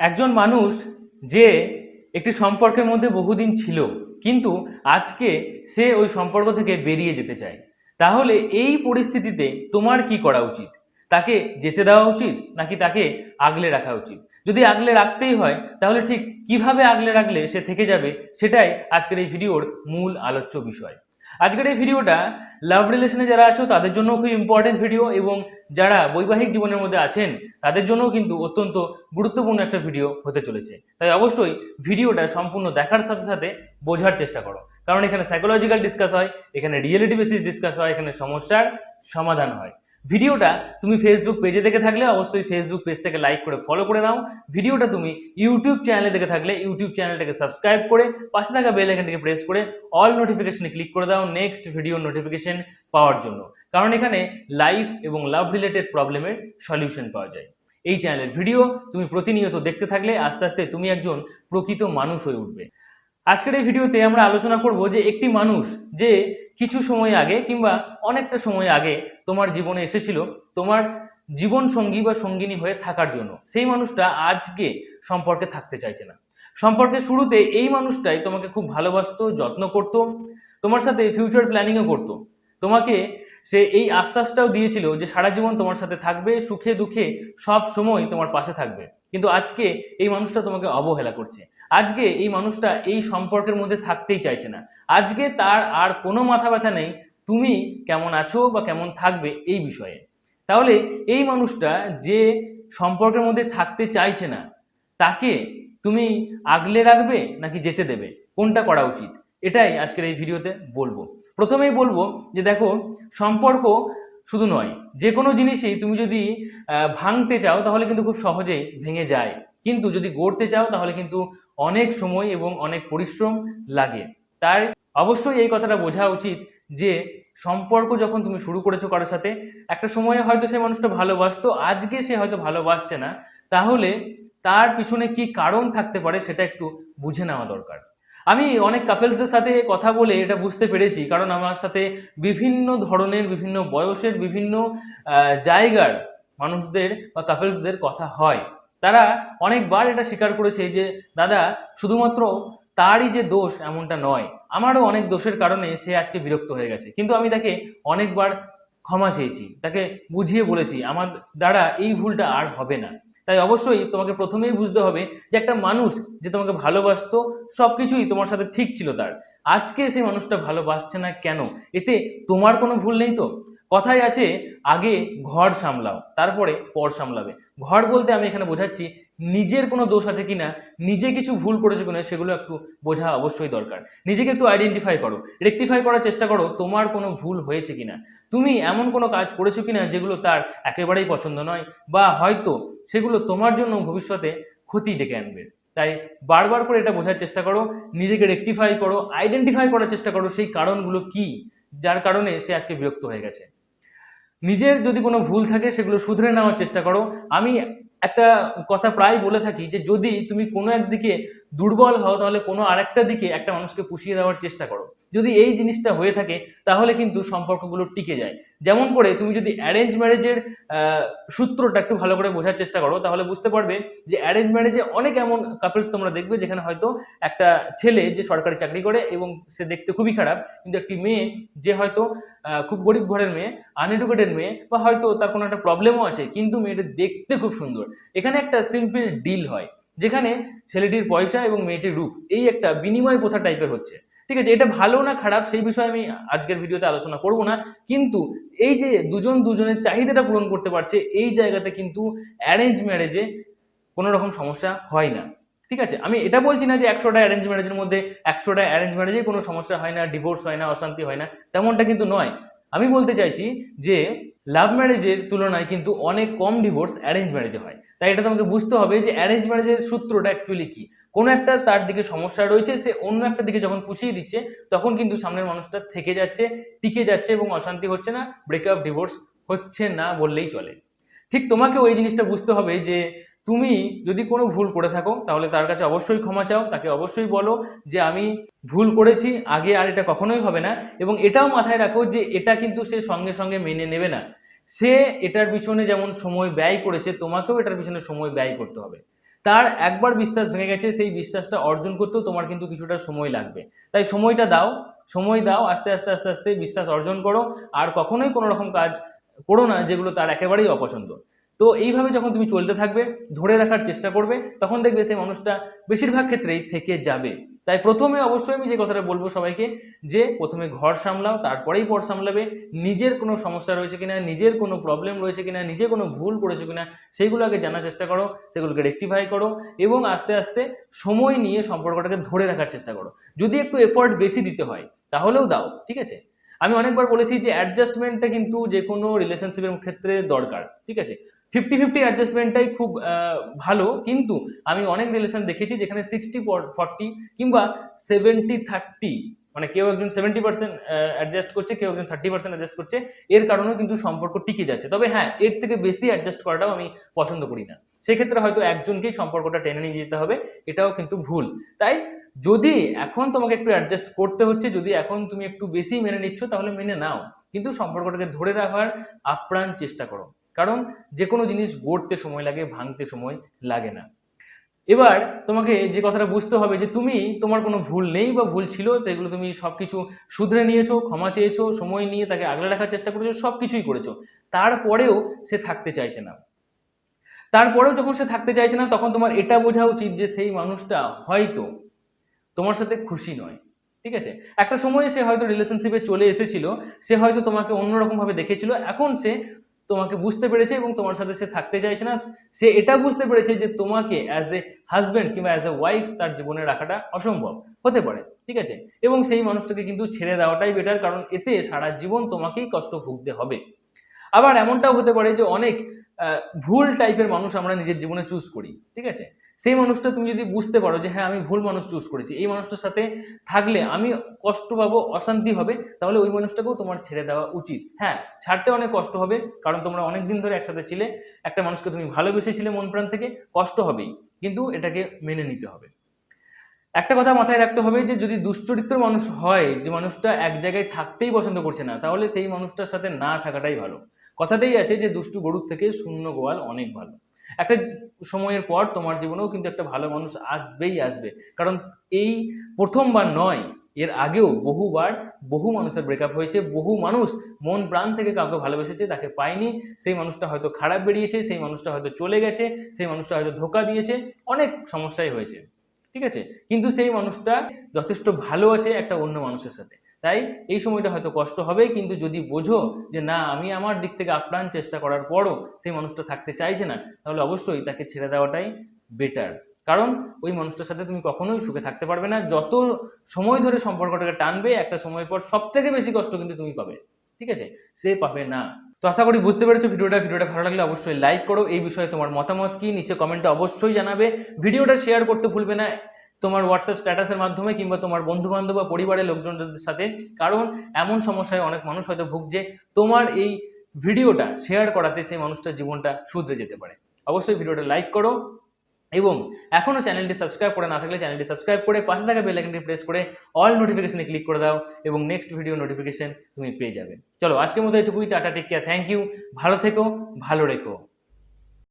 একজন মানুষ যে একটি সম্পর্কের মধ্যে বহুদিন ছিল, কিন্তু আজকে সে ওই সম্পর্ক থেকে বেরিয়ে যেতে চায়। তাহলে এই পরিস্থিতিতে তোমার কি করা উচিত? তাকে যেতে দেওয়া উচিত, নাকি তাকে আগলে রাখা উচিত? যদি আগলে রাখতেই হয়, তাহলে ঠিক কীভাবে আগলে রাখলে সে থেকে যাবে, সেটাই আজকের এই ভিডিওর মূল আলোচ্য বিষয়। আজকের এই ভিডিওটা লাভ রিলেশনে যারা আছো, তাদের জন্য খুব ইম্পর্টেন্ট ভিডিও এবং যারা বৈবাহিক জীবনের মধ্যে আছেন, তাদের জন্যও কিন্তু অত্যন্ত গুরুত্বপূর্ণ একটা ভিডিও হতে চলেছে। তাই অবশ্যই ভিডিওটা সম্পূর্ণ দেখার সাথে সাথে বোঝার চেষ্টা করো। কারণ এখানে সাইকোলজিক্যাল ডিসকাস হয়, এখানে রিয়েলিটি বেসিস ডিসকাস হয়, এখানে সমস্যার সমাধান হয়। ভিডিওটা তুমি ফেসবুক পেজে দেখে থাকলে অবশ্যই ফেসবুক পেজটাকে লাইক করে ফলো করে নাও। ভিডিওটা তুমি ইউটিউব চ্যানেলে দেখে থাকলে ইউটিউব চ্যানেলটাকে সাবস্ক্রাইব করে, পাশে থাকা বেল আইকনটাকে প্রেস করে অল নোটিফিকেশনে ক্লিক করে দাও নেক্সট ভিডিও নোটিফিকেশন পাওয়ার জন্য। কারণ এখানে লাইফ এবং লাভ রিলেটেড প্রবলেমের সলিউশন পাওয়া যায়। এই চ্যানেলের ভিডিও তুমি প্রতিনিয়ত দেখতে থাকলে আস্তে আস্তে তুমি একজন প্রকৃত মানুষ হয়ে উঠবে। আজকের এই ভিডিওতে আমরা আলোচনা করব যে একটি মানুষ যে কিছু সময় আগে কিংবা অনেকটা সময় আগে তোমার জীবনে এসেছিল, তোমার জীবন সঙ্গী বা সঙ্গিনী হয়ে থাকার জন্য। সেই মানুষটা আজকে সম্পর্কে থাকতে চাইছে না। সম্পর্কে শুরুতে এই মানুষটাই তোমাকে খুব ভালোবাসতো, যত্ন করত, তোমার সাথে ফিউচার প্ল্যানিংও করতো। তোমাকে সে এই আশ্বাসটাও দিয়েছিল যে সারা জীবন তোমার সাথে থাকবে, সুখে দুঃখে সব সময় তোমার পাশে থাকবে। কিন্তু আজকে এই মানুষটা তোমাকে অবহেলা করছে। আজকে এই মানুষটা এই সম্পর্কের মধ্যে থাকতেই চাইছে না। আজকে তার আর কোনো মাথা ব্যথা নেই। তুমি কেমন আছো বা কেমন থাকবে এই বিষয়ে। তাহলে এই মানুষটা যে সম্পর্কের মধ্যে থাকতে চাইছে না, তাকে তুমি আগলে রাখবে নাকি যেতে দেবে? কোনটা করা উচিত? এটাই আজকের এই ভিডিওতে বলব। প্রথমেই বলব যে দেখো, সম্পর্ক শুধু নয়, যে কোনো জিনিসই তুমি যদি ভাঙতে চাও তাহলে কিন্তু খুব সহজেই ভেঙে যায়। কিন্তু যদি গড়তে চাও তাহলে কিন্তু অনেক সময় এবং অনেক পরিশ্রম লাগে। তাই অবশ্যই এই কথাটা বোঝা উচিত যে সম্পর্ক যখন তুমি শুরু করেছ কারোর সাথে, একটা সময়ে হয়তো সেই মানুষটা ভালোবাসতো, আজকে সে হয়তো ভালোবাসছে না, তাহলে তার পিছনে কি কারণ থাকতে পারে সেটা একটু বুঝে নেওয়া দরকার। আমি অনেক কাপেলসদের সাথে কথা বলে এটা বুঝতে পেরেছি, কারণ আমার সাথে বিভিন্ন ধরনের, বিভিন্ন বয়সের, বিভিন্ন জায়গার মানুষদের বা কাপেলসদের কথা হয়। তারা অনেকবার এটা স্বীকার করেছে যে, দাদা, শুধুমাত্র তারই যে দোষ এমনটা নয়, আমারও অনেক দোষের কারণে সে আজকে বিরক্ত হয়ে গেছে। কিন্তু আমি তাকে অনেকবার ক্ষমা চেয়েছি, তাকে বুঝিয়ে বলেছি, আমার দ্বারা এই ভুলটা আর হবে না। তাই অবশ্যই তোমাকে প্রথমেই বুঝতে হবে যে একটা মানুষ যে তোমাকে ভালোবাসত সব কিছুই তোমার সাথে ঠিক ছিল তার। আজকে সেই মানুষটা ভালোবাসছে না কেন? এতে তোমার কোনো ভুল নেই তো? কথাই আছে, আগে ঘর সামলাও, তারপরে পর সামলাবে। ঘর বলতে আমি এখানে বোঝাচ্ছি নিজের কোনো দোষ আছে কিনা, নিজে কিছু ভুল করেছে কিনা, সেগুলো একটু বোঝা অবশ্যই দরকার। নিজেকে একটু আইডেন্টিফাই করো। রেকটিফাই করার চেষ্টা করো, তোমার কোনো ভুল হয়েছে কিনা। তুমি এমন কোনো কাজ করেছ কিনা, যেগুলো তার একেবারেই পছন্দ নয়, বা হয়তো সেগুলো তোমার জন্য ভবিষ্যতে ক্ষতি ডেকে আনবে। তাই বারবার করে এটা বোঝার চেষ্টা করো, নিজেকে রেকটিফাই করো আইডেন্টিফাই করার চেষ্টা করো সেই কারণগুলো কি, যার কারণে সে আজকে বিরক্ত হয়ে গেছে। নিজের যদি কোনো ভুল থাকে, সেগুলো শুধরে নেওয়ার চেষ্টা করো। আমি একটা কথা প্রায় বলে থাকি যে যদি তুমি কোনো একদিকে দুর্বল হও, তাহলে কোনো আরেকটা দিকে একটা মানুষকে পুষিয়ে দেওয়ার চেষ্টা করো। যদি এই জিনিসটা হয়ে থাকে, তাহলে কিন্তু সম্পর্কগুলো টিকে যায়। যেমন করে তুমি যদি অ্যারেঞ্জ ম্যারেজের সূত্রটা একটু ভালো করে বোঝার চেষ্টা করো, তাহলে বুঝতে পারবে যে অ্যারেঞ্জ ম্যারেজে অনেক এমন কাপলস তোমরা দেখবে, যেখানে হয়তো একটা ছেলে যে সরকারি চাকরি করে এবং সে দেখতে খুবই খারাপ, কিন্তু একটি মেয়ে যে হয়তো খুব গরিব ঘরের মেয়ে আনএডুকেটেড মেয়ে বা হয়তো তার কোনো একটা প্রবলেমও আছে, কিন্তু মেয়েটা দেখতে খুব সুন্দর। এখানে একটা সিম্পল ডিল হয়। যেখানে ছেলেটির পয়সা এবং মেয়েটির রূপ, এই একটা বিনিময় প্রথা টাইপের হচ্ছে। ঠিক আছে, এটা ভালো না খারাপ সেই বিষয়ে আমি আজকের ভিডিওতে আলোচনা করব না। কিন্তু এই যে দুজন দুজনের চাহিদাটা পূরণ করতে পারছে, এই জায়গাতে কিন্তু অ্যারেঞ্জ ম্যারেজে কোনো রকম সমস্যা হয় না। ঠিক আছে, আমি এটা বলছি না যে একশোটা অ্যারেঞ্জ ম্যারেজের মধ্যে একশোটা অ্যারেঞ্জ ম্যারেজে কোনো সমস্যা হয় না ডিভোর্স হয় না, অশান্তি হয় না, তেমনটা কিন্তু নয়। আমি বলতে চাইছি যে লাভ ম্যারেজের তুলনায় কিন্তু অনেক কম ডিভোর্স অ্যারেঞ্জ ম্যারেজে হয়। তাই এটা তোমাকে বুঝতে হবে যে অ্যারেঞ্জ ম্যারেজের সূত্রটা অ্যাকচুয়ালি কি। কোনো একটা তার দিকে সমস্যা রয়েছে, সে অন্য একটা দিকে যখন পুষিয়ে দিচ্ছে, তখন কিন্তু সামনের মানুষটা থেকে যাচ্ছে, টিকে যাচ্ছে এবং অশান্তি হচ্ছে না ব্রেকআপ ডিভোর্স হচ্ছে না বললেই চলে। ঠিক তোমাকে ওই জিনিসটা বুঝতে হবে যে তুমি যদি কোনো ভুল করে থাকো, তাহলে তার কাছে অবশ্যই ক্ষমা চাও, তাকে অবশ্যই বলো যে আমি ভুল করেছি, আগে আর এটা কখনোই হবে না। এবং এটাও মাথায় রাখো যে এটা কিন্তু সে সঙ্গে সঙ্গে মেনে নেবে না। সে এটার পিছনে যেমন সময় ব্যয় করেছে, তোমাকেও এটার পিছনে সময় ব্যয় করতে হবে। তার একবার বিশ্বাস ভেঙে গেছে, সেই বিশ্বাসটা অর্জন করতেও তোমার কিন্তু কিছুটা সময় লাগবে। তাই সময়টা দাও, সময় দাও, আস্তে আস্তে আস্তে আস্তে, বিশ্বাস অর্জন করো। আর কখনোই কোনো রকম কাজ করো না, যেগুলো তার একেবারেই অপছন্দ। তো এইভাবে যখন তুমি চলতে থাকবে, ধরে রাখার চেষ্টা করবে, তখন দেখবে সেই মানুষটা বেশিরভাগ ক্ষেত্রেই থেকে যাবে। তাই প্রথমে অবশ্যই আমি যে কথাটা বলব সবাইকে, যে প্রথমে ঘর সামলাও, তারপরেই পর সামলাবে। নিজের কোনো সমস্যা রয়েছে কিনা, নিজের কোনো প্রবলেম রয়েছে কিনা, নিজে কোনো ভুল করেছ কিনা, সেইগুলো আগে জানার চেষ্টা করো, সেগুলোকে রেক্টিফাই করো এবং আস্তে আস্তে সময় নিয়ে সম্পর্কটাকে ধরে রাখার চেষ্টা করো। যদি একটু এফোর্ট বেশি দিতে হয়, তাহলেও দাও, ঠিক আছে? আমি অনেকবার বলেছি যে অ্যাডজাস্টমেন্টটা কিন্তু যে কোনো রিলেশনশিপের ক্ষেত্রে দরকার, ঠিক আছে? ফিফটি ফিফটি অ্যাডজাস্টমেন্টটাই খুব ভালো। কিন্তু আমি অনেক রিলেশন দেখেছি যেখানে সিক্সটি ফর্টি কিংবা সেভেন্টি থার্টি মানে কেউ একজন সেভেন্টি পার্সেন্ট অ্যাডজাস্ট করছে, কেউ একজন থার্টি পার্সেন্ট অ্যাডজাস্ট করছে। এর কারণেও কিন্তু সম্পর্ক টিকে যাচ্ছে। তবে হ্যাঁ এর থেকে বেশি অ্যাডজাস্ট করাটাও আমি পছন্দ করি না। সেক্ষেত্রে হয়তো একজনকেই সম্পর্কটা টেনে নিয়ে যেতে হবে, এটাও কিন্তু ভুল। তাই যদি এখন তোমাকে একটু অ্যাডজাস্ট করতে হচ্ছে, যদি এখন তুমি একটু বেশি মেনে নিচ্ছ, তাহলে মেনে নাও। কিন্তু সম্পর্কটাকে ধরে রাখার আপ্রাণ চেষ্টা করো। কারণ যে কোনো জিনিস গড়তে সময় লাগে, ভাঙতে সময় লাগে না। এবার তোমাকে যে কথাটা বুঝতে হবে যে তুমি, তোমার কোনো ভুল নেই বা ভুল ছিল সেগুলো তুমি সব কিছু শুধরে নিয়েছো, ক্ষমা চেয়েছো, সময় নিয়ে তাকে আগলে রাখার চেষ্টা করেছ সব কিছুই করেছ। তারপরেও সে থাকতে চাইছে না। তারপরেও যখন সে থাকতে চাইছে না, তখন তোমার এটা বোঝা উচিত যে সেই মানুষটা হয়তো তোমার সাথে খুশি নয়। ঠিক আছে? একটা সময়ে সে হয়তো রিলেশনশিপে চলে এসেছিল, সে হয়তো তোমাকে অন্যরকমভাবে দেখেছিল, এখন সে তোমাকে বুঝতে পেরেছে এবং তোমার সাথে সে থাকতে চাইছে না। সে এটা বুঝতে পেরেছে যে তোমাকে অ্যাজ এ হাজব্যান্ড কিংবা অ্যাজ এ ওয়াইফ তার জীবনে রাখাটা অসম্ভব। হতে পারে, ঠিক আছে? এবং সেই মানুষটাকে কিন্তু ছেড়ে দেওয়াটাই বেটার কারণ এতে সারা জীবন তোমাকেই কষ্ট ভুগতে হবে। আবার এমনটাও হতে পারে যে অনেক ভুল টাইপের মানুষ আমরা নিজের জীবনে চুজ করি, ঠিক আছে? সেই মানুষটা তুমি যদি বুঝতে পারো যে হ্যাঁ আমি ভুল মানুষ চুজ করেছি, এই মানুষটার সাথে থাকলে আমি কষ্ট পাবো, অশান্তি হবে, তাহলে ওই মানুষটাকেও তোমার ছেড়ে দেওয়া উচিত। হ্যাঁ ছাড়তে অনেক কষ্ট হবে, কারণ তোমরা অনেক দিন ধরে একসাথে ছিলে, একটা মানুষকে তুমি ভালোবেসেছিলে মন প্রাণ থেকে, কষ্ট হবেই, কিন্তু এটাকে মেনে নিতে হবে। একটা কথা মাথায় রাখতে হবে যে যদি দুশ্চরিত্র মানুষ হয়, যে মানুষটা এক জায়গায় থাকতেই পছন্দ করছে না, তাহলে সেই মানুষটার সাথে না থাকাটাই ভালো। কথাতেই আছে যে দুষ্টু গরুর থেকে শূন্য গোয়াল অনেক ভালো। একটা সময়ের পর তোমার জীবনেও কিন্তু একটা ভালো মানুষ আসবেই আসবে। কারণ এই প্রথমবার নয়, এর আগেও বহুবার বহু মানুষের ব্রেকআপ হয়েছে, বহু মানুষ মন প্রাণ থেকে কাউকে ভালোবেসেছে, তাকে পায়নি, সেই মানুষটা হয়তো খারাপ বেরিয়েছে, সেই মানুষটা হয়তো চলে গেছে, সেই মানুষটা হয়তো ধোকা দিয়েছে, অনেক সমস্যাই হয়েছে, ঠিক আছে? কিন্তু সেই মানুষটা যথেষ্ট ভালো আছে একটা অন্য মানুষের সাথে। তাই এই সময়টা হয়তো কষ্ট হবে কিন্তু যদি বোঝো যে না, আমি আমার দিক থেকে আপ্রাণ চেষ্টা করার পরও সেই মানুষটা থাকতে চাইছে না, তাহলে অবশ্যই তাকে ছেড়ে দেওয়াটাই বেটার কারণ ওই মানুষটার সাথে তুমি কখনোই সুখে থাকতে পারবে না। যত সময় ধরে সম্পর্কটাকে টানবে, একটা সময়ের পর সব থেকে বেশি কষ্ট কিন্তু তুমি পাবে। ঠিক আছে? সে পাবে না। তো আশা করি বুঝতে পেরেছ ভিডিওটা। ভিডিওটা ভালো লাগলে অবশ্যই লাইক করো। এই বিষয়ে তোমার মতামত কি, নিচে কমেন্টে অবশ্যই জানাবে। ভিডিওটা শেয়ার করতে ভুলবে না। তোমার হোয়াটসঅ্যাপ স্ট্যাটাসের মাধ্যমে কিংবা তোমার বন্ধু বান্ধব বা পরিবারের লোকজনদের সাথে, কারণ এমন সমস্যায় অনেক মানুষ হয়তো ভুগছে, তোমার এই ভিডিওটা শেয়ার করাতে সেই মানুষটার জীবনটা শুধরে যেতে পারে। অবশ্যই ভিডিওটা লাইক করো এবং এখনও চ্যানেলটি সাবস্ক্রাইব করে না থাকলে চ্যানেলটি সাবস্ক্রাইব করে পাশে থাকা বেল আইকনটি প্রেস করে অল নোটিফিকেশনে ক্লিক করে দাও এবং নেক্সট ভিডিও নোটিফিকেশন তুমি পেয়ে যাবে। চলো আজকের মতো এটুকুই tata take care thank you ভালো থেকো, ভালো রেখো।